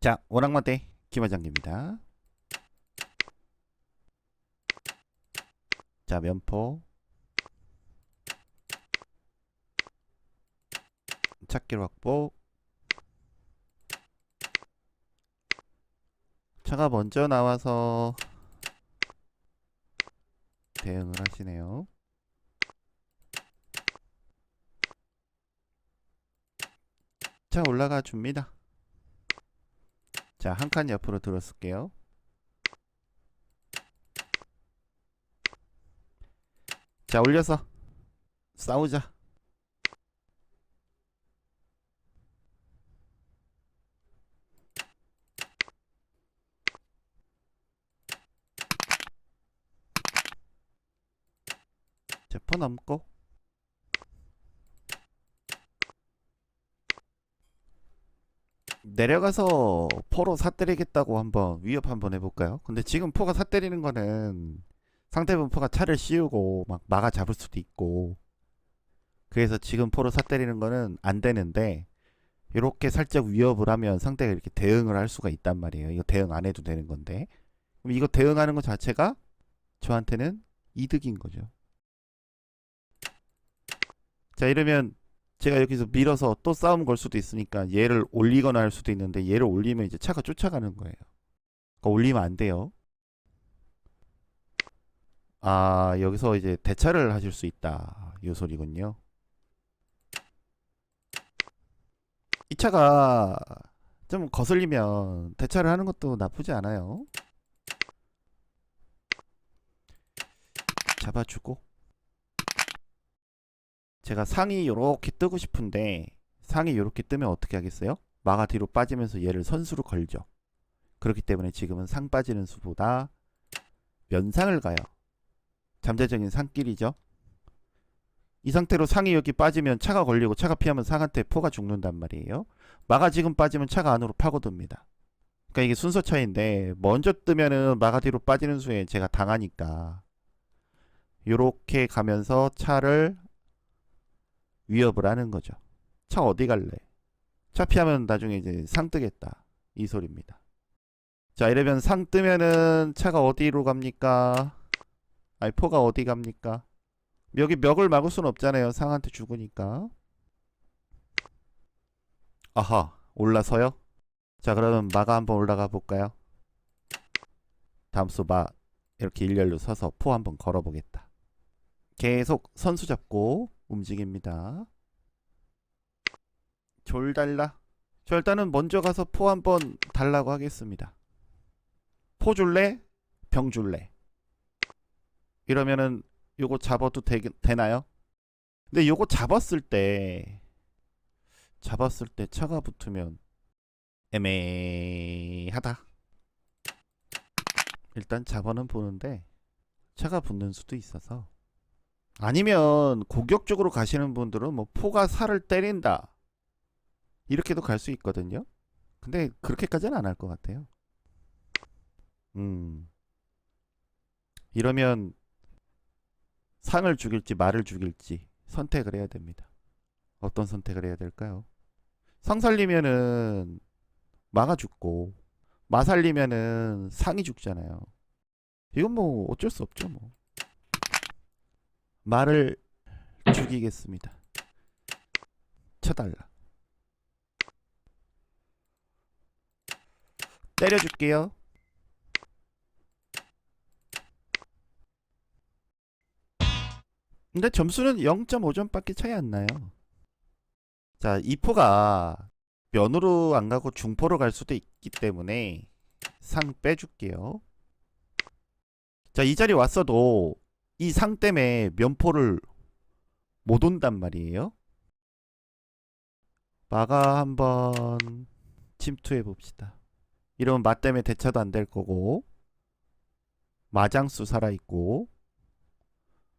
자, 오락마대 김화장입니다. 자, 면포. 찾기로 확보. 차가 먼저 나와서 대응을 하시네요. 자, 올라가 줍니다. 자, 한 칸 옆으로 들어쓸게요. 자, 올려서 싸우자. 제퍼 넘고 내려가서 포로 사 때리겠다고 한번 위협 한번 해볼까요? 근데 지금 포가 사 때리는 거는 상대분 포가 차를 씌우고 막 막아 잡을 수도 있고 그래서 지금 포로 사 때리는 거는 안 되는데 이렇게 살짝 위협을 하면 상대가 이렇게 대응을 할 수가 있단 말이에요. 이거 대응 안 해도 되는 건데 그럼 이거 대응하는 것 자체가 저한테는 이득인 거죠. 자 이러면 제가 여기서 밀어서 또 싸움 걸 수도 있으니까 얘를 올리거나 할 수도 있는데 얘를 올리면 이제 차가 쫓아가는 거예요. 그러니까 올리면 안 돼요. 아 여기서 이제 대차를 하실 수 있다 이 소리군요. 이 차가 좀 거슬리면 대차를 하는 것도 나쁘지 않아요. 잡아주고 제가 상이 요렇게 뜨고 싶은데 상이 요렇게 뜨면 어떻게 하겠어요? 마가 뒤로 빠지면서 얘를 선수로 걸죠. 그렇기 때문에 지금은 상 빠지는 수보다 면상을 가요. 잠재적인 상길이죠. 이 상태로 상이 여기 빠지면 차가 걸리고 차가 피하면 상한테 포가 죽는단 말이에요. 마가 지금 빠지면 차가 안으로 파고듭니다. 그러니까 이게 순서 차이인데 먼저 뜨면은 마가 뒤로 빠지는 수에 제가 당하니까 요렇게 가면서 차를 위협을 하는 거죠. 차 어디 갈래? 차 피하면 나중에 이제 상 뜨겠다. 이 소리입니다. 자, 이러면 상 뜨면은 차가 어디로 갑니까? 아니, 포가 어디 갑니까? 여기 멱을 막을 수는 없잖아요. 상한테 죽으니까. 아하, 올라서요? 자, 그러면 마가 한번 올라가 볼까요? 다음 수 마, 이렇게 일렬로 서서 포 한번 걸어보겠다. 계속 선수 잡고 움직입니다. 졸 달라. 저 일단은 먼저 가서 포 한번 달라고 하겠습니다. 포 줄래? 병 줄래? 이러면은 요거 잡아도 되, 되나요? 근데 요거 잡았을 때 잡았을 때 차가 붙으면 애매하다. 일단 잡아는 보는데 차가 붙는 수도 있어서 아니면 공격적으로 가시는 분들은 뭐 포가 살을 때린다 이렇게도 갈 수 있거든요. 근데 그렇게까지는 안 할 것 같아요. 음 이러면 상을 죽일지 말을 죽일지 선택을 해야 됩니다. 어떤 선택을 해야 될까요? 상 살리면은 마가 죽고 마 살리면은 상이 죽잖아요. 이건 뭐 어쩔 수 없죠 뭐. 말을 죽이겠습니다. 쳐달라. 때려줄게요. 근데 점수는 0.5점밖에 차이 안 나요. 자, 이 포가 면으로 안 가고 중포로 갈 수도 있기 때문에 상 빼줄게요. 자, 이 자리 왔어도 이 상 때문에 면포를 못 온단 말이에요. 마가 한번 침투해 봅시다. 이러면 마 때문에 대차도 안 될 거고 마장수 살아 있고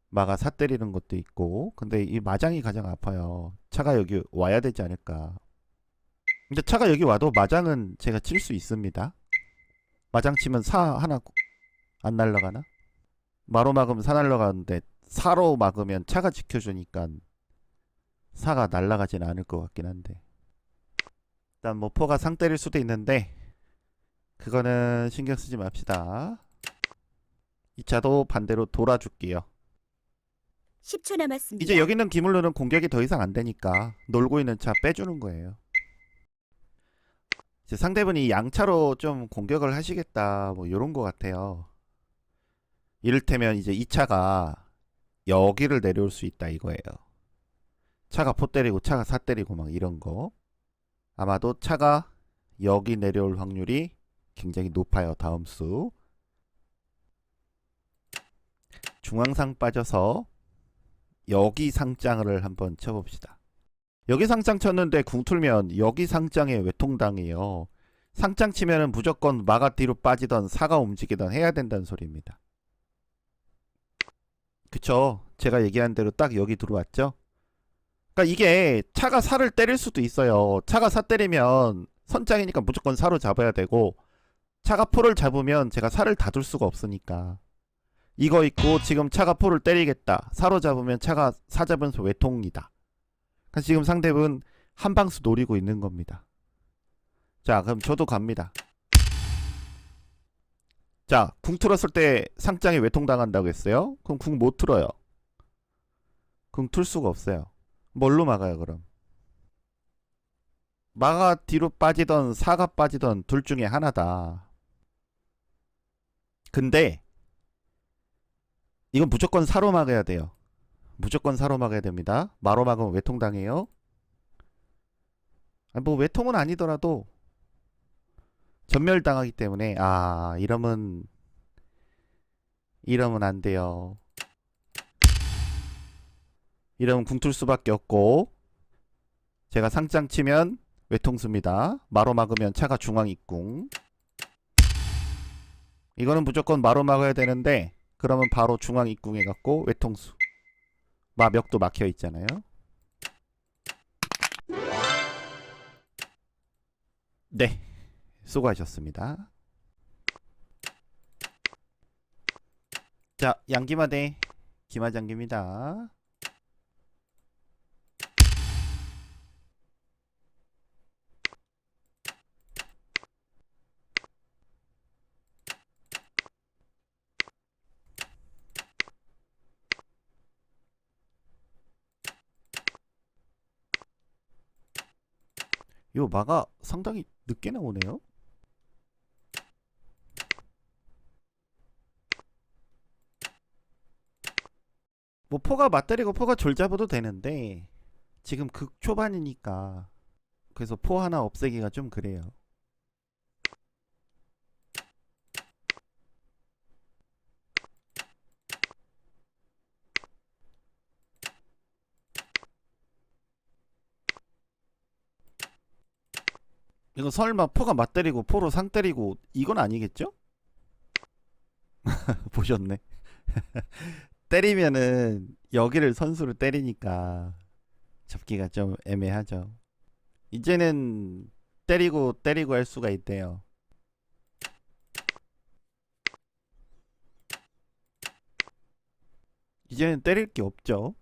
마가 사 때리는 것도 있고 근데 이 마장이 가장 아파요. 차가 여기 와야 되지 않을까. 근데 차가 여기 와도 마장은 제가 칠 수 있습니다. 마장 치면 사 하나 안 날라가나? 마로 막으면 사 날라가는데 사로 막으면 차가 지켜주니까 사가 날라가진 않을 것 같긴 한데 일단 뭐 포가 상 때릴 수도 있는데 그거는 신경 쓰지 맙시다. 이 차도 반대로 돌아줄게요. 10초 남았습니다. 이제 여기 있는 기물로는 공격이 더 이상 안 되니까 놀고 있는 차 빼주는 거예요. 이제 상대분이 양차로 좀 공격을 하시겠다 뭐 이런 거 같아요. 이를테면 이제 이 차가 여기를 내려올 수 있다 이거예요. 차가 포 때리고 차가 사 때리고 막 이런 거. 아마도 차가 여기 내려올 확률이 굉장히 높아요. 다음 수. 중앙상 빠져서 여기 상장을 한번 쳐봅시다. 여기 상장 쳤는데 궁 틀면 여기 상장에 외통당해요. 상장 치면은 무조건 마가 뒤로 빠지던 사가 움직이던 해야 된다는 소리입니다. 그쵸? 제가 얘기한 대로 딱 여기 들어왔죠? 그러니까 이게 차가 사를 때릴 수도 있어요. 차가 사 때리면 선장이니까 무조건 사로 잡아야 되고 차가 포를 잡으면 제가 사를 닫을 수가 없으니까 이거 있고 지금 차가 포를 때리겠다. 사로 잡으면 차가 사 잡으면서 외통이다. 그러니까 지금 상대분 한 방수 노리고 있는 겁니다. 자, 그럼 저도 갑니다. 자, 궁 틀었을 때 상장에 외통 당한다고 했어요. 그럼 궁 못 틀어요. 궁 틀 수가 없어요. 뭘로 막아요, 그럼? 마가 뒤로 빠지던 사가 빠지던 둘 중에 하나다. 근데 이건 무조건 사로 막아야 돼요. 무조건 사로 막아야 됩니다. 마로 막으면 외통 당해요. 아니, 뭐 외통은 아니더라도 전멸 당하기 때문에 아 이러면 이러면 안 돼요. 이러면 궁틀 수밖에 없고 제가 상장 치면 외통수입니다. 마로 막으면 차가 중앙 입궁. 이거는 무조건 마로 막아야 되는데 그러면 바로 중앙 입궁해 갖고 외통수. 마벽도 막혀 있잖아요. 네. 수고하셨습니다. 자, 양기마대 김하장기입니다. 요 마가 상당히 늦게 나오네요. 뭐 포가 맞때리고 포가 졸 잡아도 되는데 지금 극 초반이니까 그래서 포 하나 없애기가 좀 그래요. 이거 설마 포가 맞때리고 포로 상 때리고 이건 아니겠죠? 보셨네. 때리면은 여기를 선수로 때리니까 잡기가 좀 애매하죠. 이제는 때리고 때리고 할 수가 있대요. 이제는 때릴 게 없죠.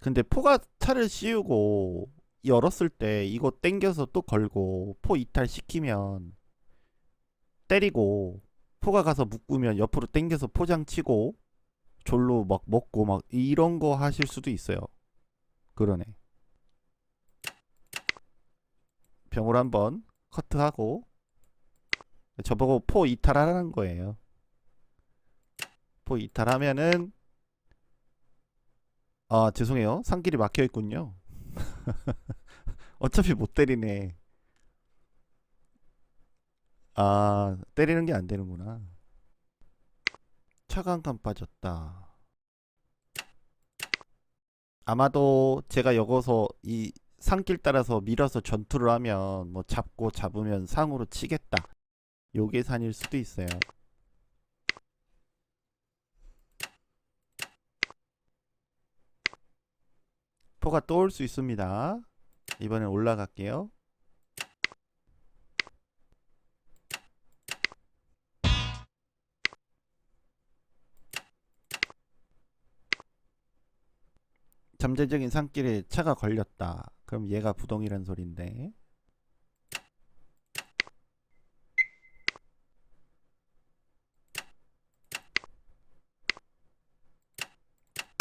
근데 포가 차를 씌우고 열었을 때 이거 땡겨서 또 걸고 포 이탈 시키면 때리고 포가 가서 묶으면 옆으로 땡겨서 포장 치고 졸로 막 먹고 막 이런 거 하실 수도 있어요. 그러네. 병으로 한번 커트하고 저보고 포 이탈하라는 거예요. 포 이탈하면은 아 죄송해요 상길이 막혀 있군요. 어차피 못 때리네. 아 때리는 게 안 되는구나. 칸 빠졌다. 아마도 제가 여기서 이 산길 따라서 밀어서 전투를 하면 뭐 잡고 잡으면 상으로 치겠다. 요 계산일 수도 있어요. 포가 또 올 수 있습니다. 이번엔 올라갈게요. 잠재적인 산길에 차가 걸렸다. 그럼 얘가 부동이란 소린데.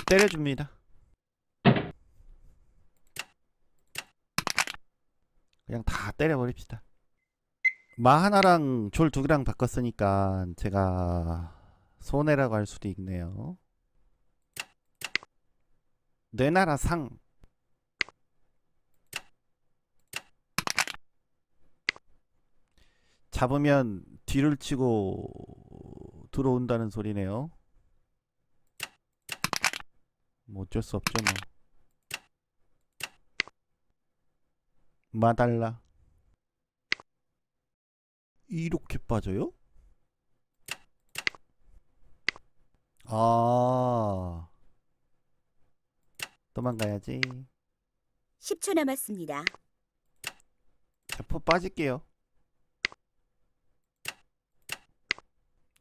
때려줍니다. 그냥 다 때려버립시다. 마 하나랑 졸 두 개랑 바꿨으니까 제가 손해라고 할 수도 있네요. 내 나라 상 잡으면 뒤를 치고 들어온다는 소리네요. 뭐 어쩔 수 없죠 뭐. 마달라. 이렇게 빠져요? 아. 도망가야지. 10초 남았습니다. 자, 포 빠질게요.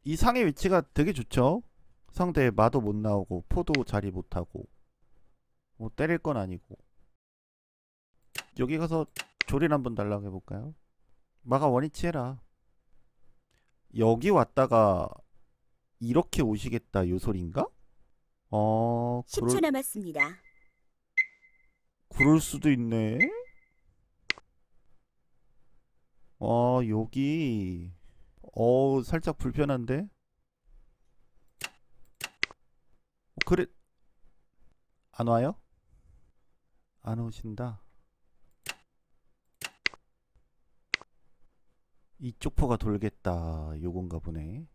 이 상의 위치가 되게 좋죠? 상대 마도 못 나오고 포도 자리 못 하고 뭐 때릴 건 아니고 여기 가서 조린 한번 달라고 해볼까요? 마가 원위치 해라. 여기 왔다가 이렇게 오시겠다 요 소린가? 어 10초 그럴, 남았습니다. 그럴 수도 있네. 어, 여기. 어, 살짝 불편한데? 어, 그래. 안 와요? 안 오신다. 이쪽 포가 돌겠다. 요건가 보네.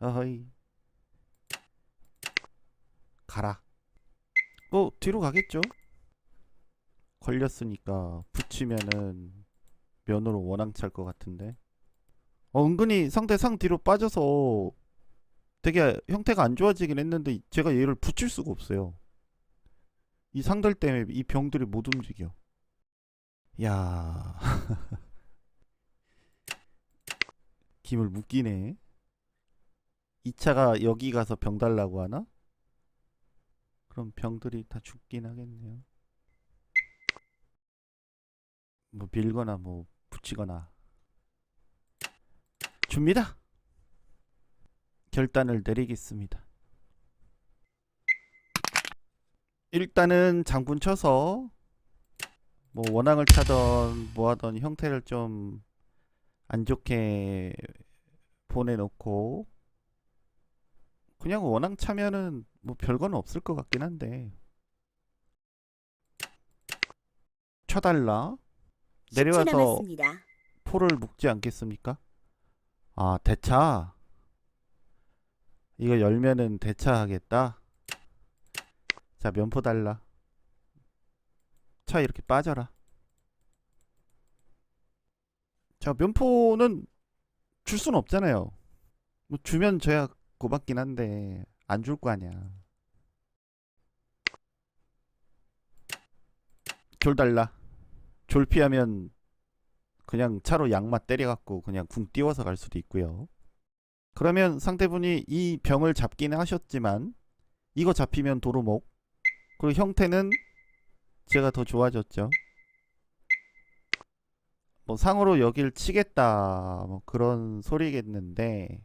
어허이. 가라. 뭐, 뒤로 가겠죠? 걸렸으니까 붙이면은 면으로 원앙 찰 것 같은데. 어, 은근히 상대 상 뒤로 빠져서 되게 형태가 안 좋아지긴 했는데 제가 얘를 붙일 수가 없어요. 이 상들 때문에 이 병들이 못 움직여. 야. 김을 묶이네. 2차가 여기 가서 병 달라고 하나? 그럼 병들이 다 죽긴 하겠네요. 뭐 밀거나 뭐 붙이거나 줍니다. 결단을 내리겠습니다. 일단은 장군 쳐서 뭐 원앙을 차던 뭐 하던 형태를 좀 안 좋게 보내놓고 그냥 원앙 차면은 뭐 별거는 없을 것 같긴 한데 쳐달라 10초 내려와서 남았습니다. 포를 묶지 않겠습니까? 아, 대차. 이거 열면은 대차 하겠다. 자, 면포 달라. 차 이렇게 빠져라. 자, 면포는 줄순 없잖아요. 뭐 주면 줘야 고맙긴 한데 안 줄 거 아니야. 졸 달라. 졸 피하면 그냥 차로 양맛 때려갖고 그냥 궁 띄워서 갈 수도 있고요. 그러면 상대분이 이 병을 잡기는 하셨지만 이거 잡히면 도루목 그리고 형태는 제가 더 좋아졌죠. 뭐 상으로 여길 치겠다 뭐 그런 소리겠는데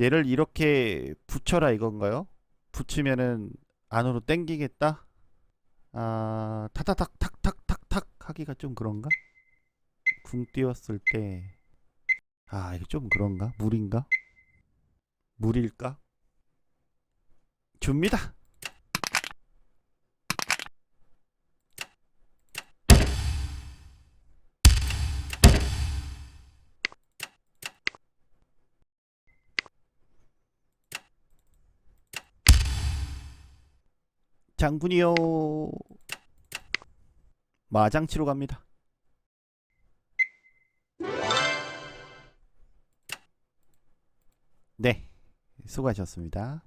얘를 이렇게 붙여라 이건가요? 붙이면은 안으로 땡기겠다? 아 타타탁 탁탁탁탁 하기가 좀 그런가? 궁 띄웠을 때, 아, 이거 좀 그런가? 물인가? 물일까? 줍니다! 장군이요. 마장치로 갑니다. 네, 수고하셨습니다.